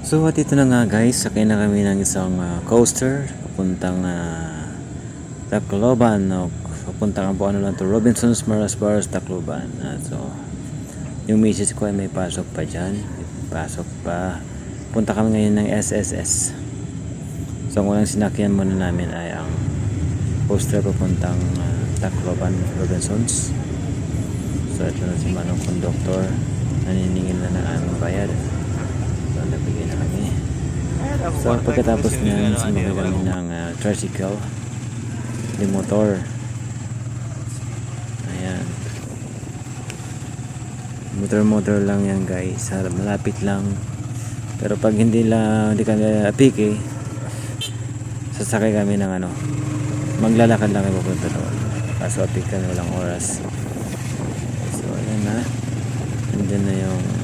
So at ito na nga guys, sakay na kami ng isang ah, coaster papuntang uh, Tacloban o papuntang po ano lang to Robinson's Maras Bars Tacloban. Ah, so yung misis ko ay may pasok pa dyan. May pasok pa. Punta kami ngayon ng SSS. So ang unang sinakyan muna namin ay ang coaster papuntang ah, Tacloban Robinson's. So ito na si Manong Conductor. Naniningil na ng aming bayad. So nabigay na kami. So pagkatapos niyan, sumakay kami ng uh, tricycle. Di motor. Ayan. Motor-motor lang yan guys. Malapit lang. Pero pag hindi lang, hindi kami apike, sasakay kami ng ano, maglalakad lang kami pupunta doon. Kaso apik kami walang oras. So ayan na. Andyan na yung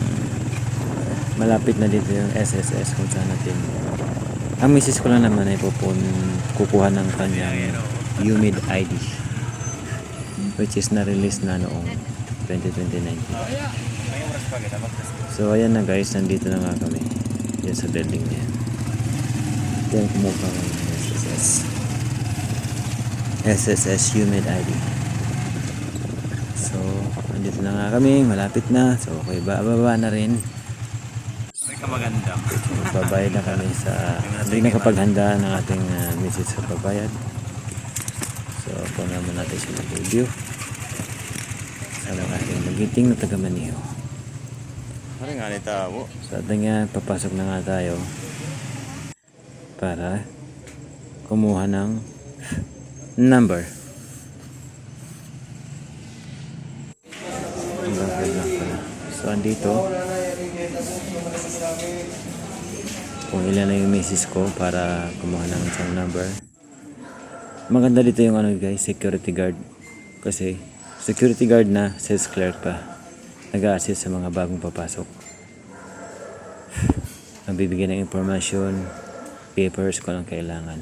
malapit na dito yung SSS kung saan natin ang misis ko lang naman ay pupun, kukuha ng kanyang humid ID which is na-release na noong 2029 so ayan na guys nandito na nga kami. Yan sa building niya. Ito yung kumuha ng SSS SSS humid ID so nandito na nga kami malapit na. So okay bababa na rin May kamaganda. Magbabayad na kami sa hindi nakapaghanda ng ating uh, misis sa pagbayad. So, ako naman natin siya mag-review. Sana ang ating magiting na taga Maniho. Ano nga ni tao? So, at nga, papasok na nga tayo para kumuha ng number. So, andito, kung ilan na yung misis ko para kumuha ng isang number. Maganda dito yung ano guys, security guard. Kasi security guard na, sales clerk pa. Nag-a-assist sa mga bagong papasok. Nagbibigay ng information, papers kung anong kailangan.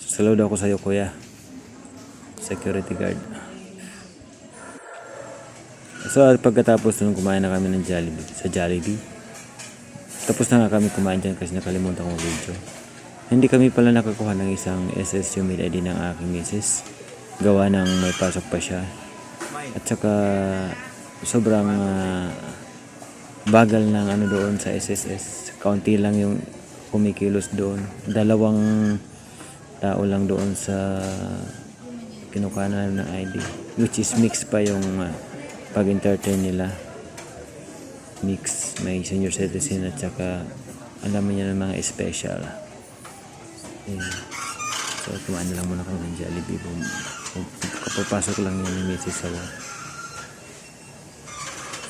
So, saludo ako sa'yo kuya. Security guard. So at pagkatapos nung kumain na kami ng Jollibee, sa Jollibee, tapos na nga kami kumain dyan kasi nakalimutan ko video. Hindi kami pala nakakuha ng isang SS humid ID ng aking misis. Gawa ng may pasok pa siya. At saka sobrang ah, bagal ng ano doon sa SSS. Kaunti lang yung kumikilos doon. Dalawang tao lang doon sa kinukuha ng ID. Which is mix pa yung ah, pag-entertain nila mix. May senior citizen at saka alam mo niya ng mga special. Ayun. so kumain na lang muna kami ng Jollibee. Kapapasok lang yun yung misis sa work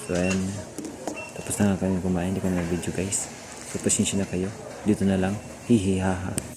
so ayan. Tapos na nga kami kumain. Hindi kami na video guys. So pasensya na kayo. Dito na lang. Hihi haha